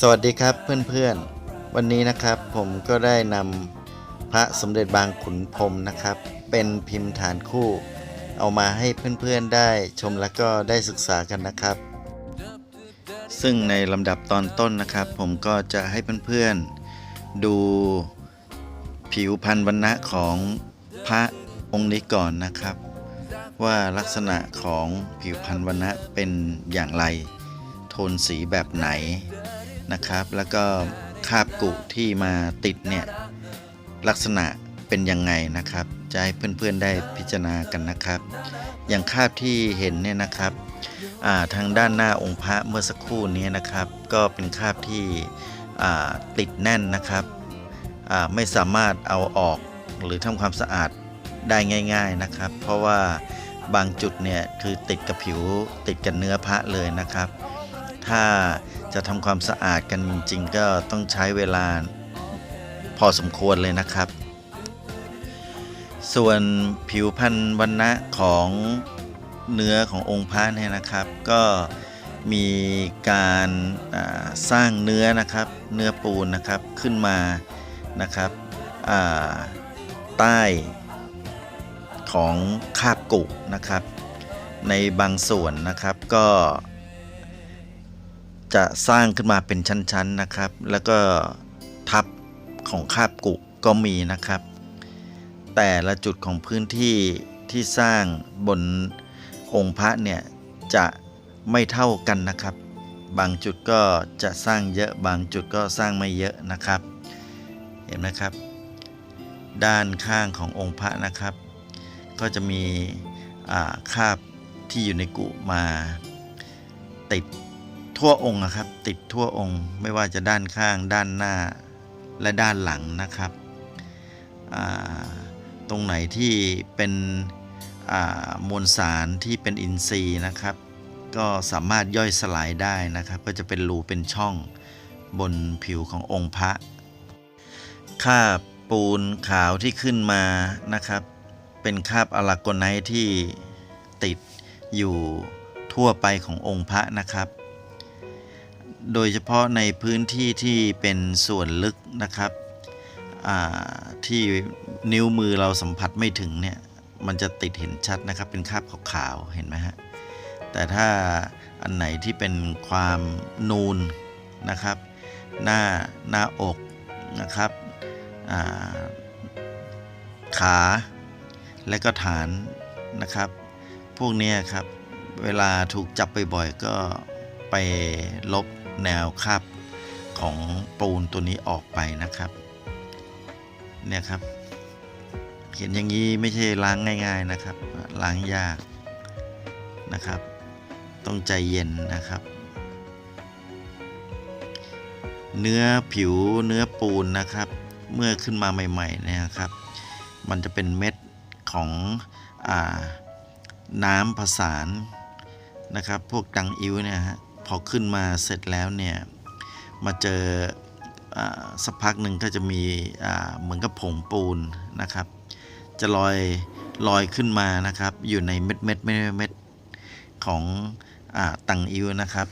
สวัสดีครับเพื่อนๆ วันนี้นะครับผมก็ได้นำพระสมเด็จบางขุนพรมนะครับ เป็นพิมพ์ฐานคู่ เอามาให้เพื่อนๆได้ชมแล้วก็ได้ศึกษากันนะครับ ซึ่งในลำดับตอนต้นนะครับ ผมก็จะให้เพื่อนๆ ดูผิวพันธุ์วรรณะของพระองค์นี้ก่อนนะครับ ว่าลักษณะของผิวพันธุ์วรรณะเป็นอย่างไร โทนสีแบบไหน นะครับ แล้วก็คาบกุที่มาติดเนี่ยลักษณะเป็นยังไงนะครับ จะให้เพื่อนๆได้พิจารณากันนะครับ อย่างคาบที่เห็นเนี่ยนะครับาทางด้านหน้าองค์พระเมื่อสักครู่นี้นะครับ ก็เป็นคาบที่ติดแน่นนะครับไม่สามารถเอาออกหรือทำความสะอาดได้ง่าย ๆนะครับ เพราะว่าบางจุดเนี่ยคือติดกับผิวติดกับเนื้อพระเลยนะครับ ถ้า จะทำความสะอาดกันจริงๆก็ต้องใช้เวลาพอสมควรเลยนะครับ ส่วนผิวพันธุ์วันนะของเนื้อขององค์พระเนี่ยนะครับ ก็มีการสร้างเนื้อนะครับ เนื้อปูนนะครับขึ้นมานะครับใต้ของคาบกุนะครับ ในบางส่วนนะครับก็ จะสร้างขึ้นมาเป็นชั้นๆนะครับ แล้วก็ทับของคาบกุก็มีนะครับ แต่ละจุดของพื้นที่ที่สร้างบนองค์พระเนี่ยจะไม่เท่ากันนะครับ บางจุดก็จะสร้างเยอะบางจุดก็สร้างไม่เยอะนะครับ เห็นไหมครับ ด้านข้างขององค์พระนะครับ ก็จะมีคาบที่อยู่ในกุมาติด ทั่วองค์นะครับ ติดทั่วองค์ ไม่ว่าจะด้านข้างด้านหน้าและด้านหลังนะครับ ตรงไหนที่เป็นมวลสารที่เป็นอินทรีย์นะครับ ก็สามารถย่อยสลายได้นะครับ ก็จะเป็นรูเป็นช่องบนผิวขององค์พระคาบปูนขาวที่ขึ้นมานะครับ เป็นคาบอลาโกไนท์ที่ติดอยู่ทั่วไปขององค์พระนะครับ โดยเฉพาะในพื้นที่ที่เป็นส่วนลึกนะครับที่นิ้วมือเราสัมผัสไม่ถึงเนี่ยมันจะติดเห็นชัดนะครับ เป็นคราบขาวๆเห็นไหมฮะแต่ถ้าอันไหนที่เป็นความนูนนะครับ หน้าหน้าอกนะครับาขาและก็ฐานนะครับ พวกนี้ครับเวลาถูกจับบ่อยๆก็ไปลบ แนวคาบของปูนตัวนี้ออกไปนะครับ เนี่ยครับเห็นอย่างนี้ไม่ใช่ล้างง่าย ๆนะครับ ล้างยากนะครับ ต้องใจเย็นนะครับ เนื้อผิวเนื้อปูนนะครับ เมื่อขึ้นมาใหม่ๆเนี่ยครับ มันจะเป็นเม็ดของอาน้ำผสานนะครับ พวกดังอิ้วเนี่ยฮะ พอขึ้นมาเสร็จแล้วเนี่ยมาเจออสักพักหนึ่งก็จะมีเหมือนกับผงปูนนะครับ จะลอยลอยขึ้นมานะครับ อยู่ในเม็ดเม็ดเม็ดเม็ดของอตังอิวนะครับ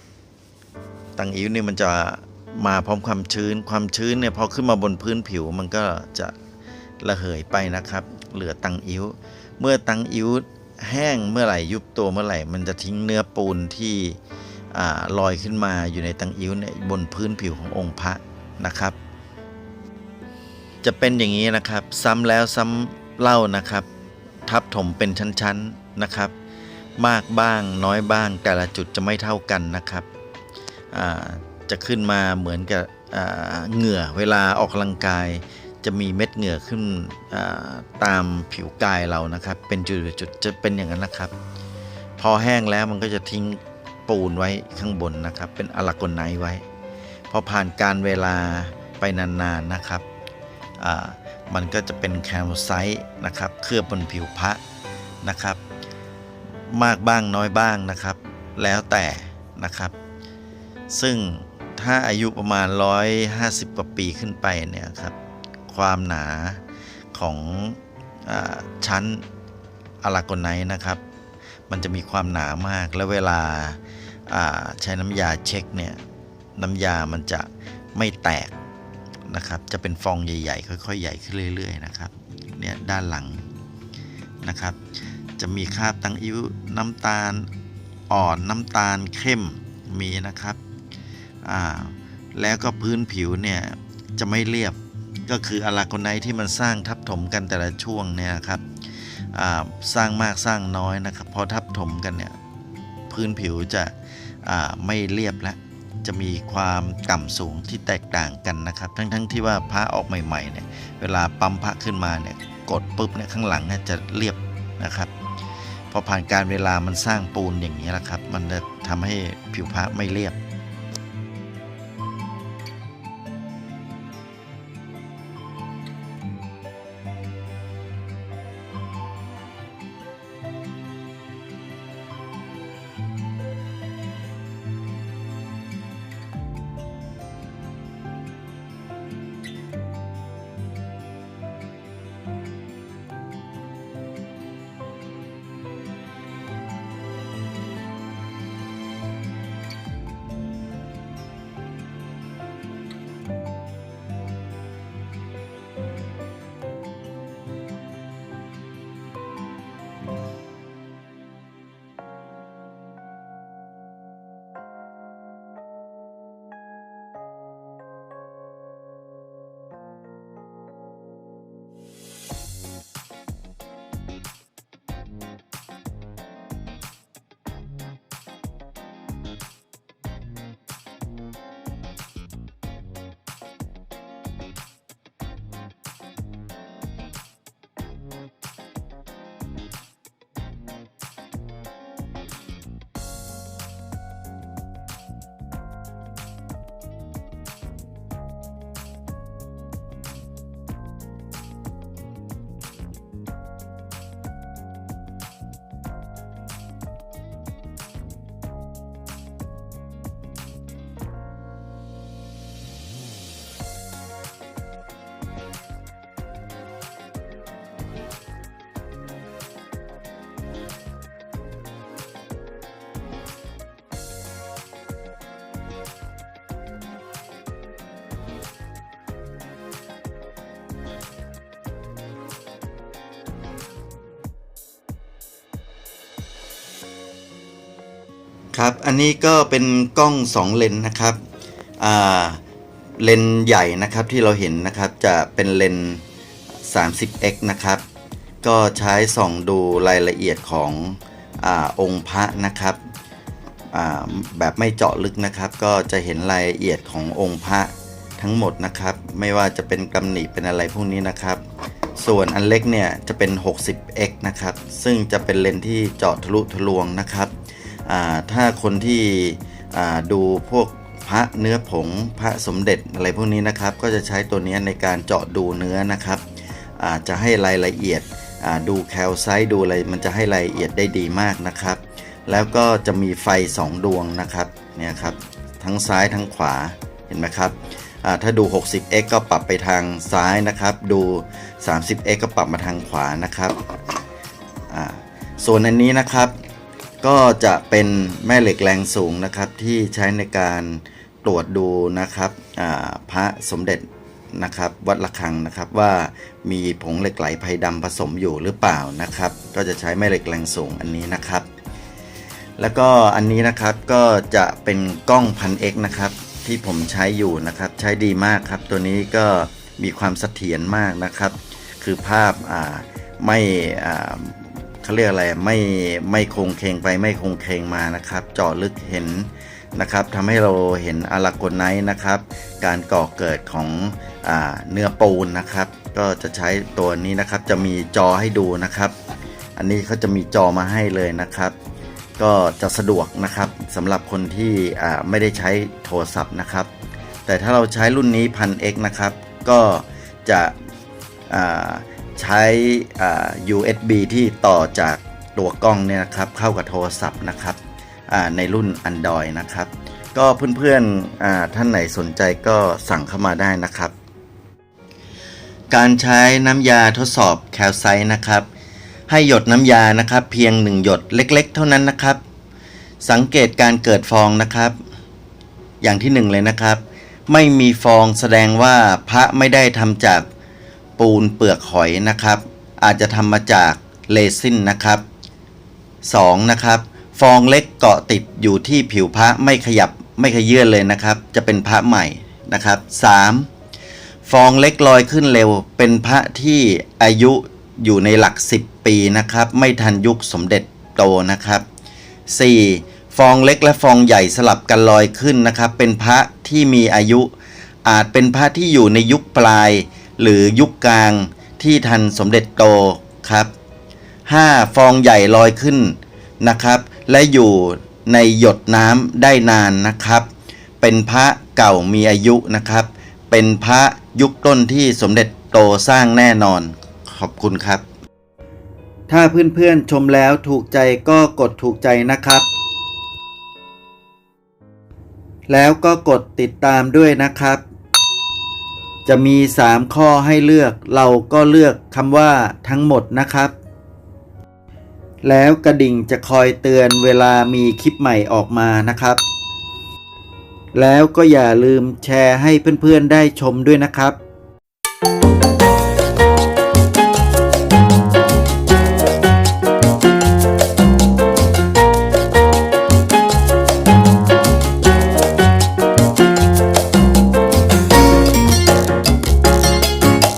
ตังอิวเนี่ยมันจะมาพร้อมความชื้น ความชื้นเนี่ยพอขึ้นมาบนพื้นผิวมันก็จะระเหยไปนะครับ เหลือตังอิวเมื่อตังอิวแห้งเมื่อไหร่ยุบตัวเมื่อไหร่ มันจะทิ้งเนื้อปูนที่ อลอยขึ้นมาอยู่ในตังอิ้วเนี่ยบนพื้นผิวขององค์พระนะครับ จะเป็นอย่างนี้นะครับ ซ้ำแล้วซ้ำเล่านะครับ ทับถมเป็นชั้นๆนะครับ มากบ้างน้อยบ้างแต่ละจุดจะไม่เท่ากันนะครับจะขึ้นมาเหมือนกับเหงื่อเวลาออกกำลังกาย จะมีเม็ดเหงื่อขึ้นตามผิวกายเรานะครับ เป็นจุดๆจะเป็นอย่างนั้นนะครับ พอแห้งแล้วมันก็จะทิ้ง ปูนไว้ข้างบนนะครับ เป็นอลากไนไว้ พอผ่านการเวลาไปนานๆนะครับ มันก็จะเป็นแคลไซต์นะครับ เคลือบบนผิวพระนะครับ มากบ้างน้อยบ้างนะครับ แล้วแต่นะครับ ซึ่งถ้าอายุประมาณ 150กว่าปีขึ้นไปเนี่ยครับความหนาของอชั้นอลากไนนะครับ มันจะมีความหนามาก แล้วเวลาาใช้น้ำยาเช็คเนี่ยน้ำยามันจะไม่แตกนะครับ จะเป็นฟองใหญ่ๆ ค่อย ๆ ใหญ่ขึ้นเรื่อย ๆ นะครับ เนี่ยด้านหลังนะครับ จะมีคราบตังอิ้วน้ำตาลอ่อนน้ำตาลเข้มมีนะครับอ่าแล้วก็พื้นผิวเนี่ยจะไม่เรียบก็คืออะลาโกไนที่มันสร้างทับถมกันแต่ละช่วงเนี่ยครับ สร้างมากสร้างน้อยนะครับพอทับถมกันเนี่ยพื้นผิวจะไม่เรียบและจะมีความต่ำสูงที่แตกต่างกันนะครับ ทั้งๆที่ว่าพระออกใหม่ๆเนี่ยเวลาปั๊มพระขึ้นมาเนี่ยกดปุ๊บเนี่ยข้างหลังเนี่ยจะเรียบนะครับพอผ่านการเวลามันสร้างปูนอย่างนี้แหละครับ มันจะทำให้ผิวพระไม่เรียบ ครับ อันนี้ก็เป็นกล้อง 2 เลนนะครับเลนใหญ่นะครับที่เราเห็นนะครับจะเป็นเลนส์ 30x นะครับ ก็ใช้ส่องดูรายละเอียดของอองค์พระนะครับแบบไม่เจาะลึกนะครับ ก็จะเห็นรายละเอียดขององค์พระทั้งหมดนะครับ ไม่ว่าจะเป็นกำหนิเป็นอะไรพวกนี้นะครับ ส่วนอันเล็กเนี่ยจะเป็น 60x นะครับ ซึ่งจะเป็นเลนที่เจาะทะลุทะลวงนะครับ ถ้าคนที่ดูพวกพระเนื้อผงพระสมเด็จอะไรพวกนี้นะครับ ก็จะใช้ตัวนี้ในการเจาะดูเนื้อนะครับจะให้รายละเอียดดูแคลไซต์ดูอะไรมันจะให้รายละเอียดได้ดีมากนะครับ แล้วก็จะมีไฟ 2 ดวงนะครับเนี่ยครับทั้งซ้ายทั้งขวาเห็นไหมครับถ้าดู 60x ก็ปรับไปทางซ้ายนะครับ ดู 30x ก็ปรับมาทางขวานะครับส่วนอันนี้นะครับ ก็จะเป็นแม่เหล็กแรงสูงนะครับที่ใช้ในการตรวจดูนะครับพระสมเด็จนะครับวัดระฆังนะครับว่ามีผงเหล็กไหลไพดำผสมอยู่หรือเปล่านะครับ ก็จะใช้แม่เหล็กแรงสูงอันนี้นะครับ แล้วก็อันนี้นะครับก็จะเป็นกล้องพันเอกนะครับที่ผมใช้อยู่นะครับใช้ดีมากครับ ตัวนี้ก็มีความเสถียรมากนะครับ คือภาพไม่ เขาเรียกอะไรไม่ไม่คงเคงไปไม่คงเคงมานะครับเจาะลึกเห็นนะครับทำให้เราเห็นอลาโกไนท์นะครับ การก่อเกิดของอเนื้อปูนนะครับ ก็จะใช้ตัวนี้นะครับจะมีจอให้ดูนะครับ อันนี้เขาจะมีจอมาให้เลยนะครับ ก็จะสะดวกนะครับสำหรับคนที่ไม่ได้ใช้โทรศัพท์นะครับ แต่ถ้าเราใช้รุ่นนี้พัน X นะครับ ก็จะ ใช้ USB ที่ต่อจากตัวกล้องเนี่ยนะครับเข้ากับโทรศัพท์นะครับในรุ่น Android นะครับ ก็เพื่อนๆท่านไหนสนใจก็สั่งเข้ามาได้นะครับ การใช้น้ำยาทดสอบแคลไซต์นะครับ ให้หยดน้ำยานะครับ เพียง1หยดเล็ก ๆ เท่านั้นนะครับ สังเกตการเกิดฟองนะครับ อย่างที่1เลยนะครับ ไม่มีฟองแสดงว่าพระไม่ได้ทำจาก ปูนเปลือกหอยนะครับ อาจจะทำมาจากเรซินนะครับ 2. นะครับ ฟองเล็กเกาะติดอยู่ที่ผิวพระไม่ขยับไม่ขยื่นเลยนะครับ จะเป็นพระใหม่นะครับ 3. ฟองเล็กลอยขึ้นเร็ว เป็นพระที่อายุอยู่ในหลัก 10 ปีนะครับ ไม่ทันยุคสมเด็จโตนะครับ 4. ฟองเล็กและฟองใหญ่สลับกันลอยขึ้นนะครับ เป็นพระที่มีอายุ อาจเป็นพระที่อยู่ในยุคปลาย หรือยุคกลางที่ทันสมเด็จโตครับ 5. ฟองใหญ่ลอยขึ้นนะครับ และอยู่ในหยดน้ำได้นานนะครับ เป็นพระเก่ามีอายุนะครับ เป็นพระยุคต้นที่สมเด็จโตสร้างแน่นอน ขอบคุณครับ ถ้าเพื่อนๆชมแล้วถูกใจก็กดถูกใจนะครับ แล้วก็กดติดตามด้วยนะครับ จะมี 3 ข้อให้เลือก เราก็เลือกคำว่าทั้งหมดนะครับ แล้วกระดิ่งจะคอยเตือนเวลามีคลิปใหม่ออกมานะครับ แล้วก็อย่าลืมแชร์ให้เพื่อนๆได้ชมด้วยนะครับ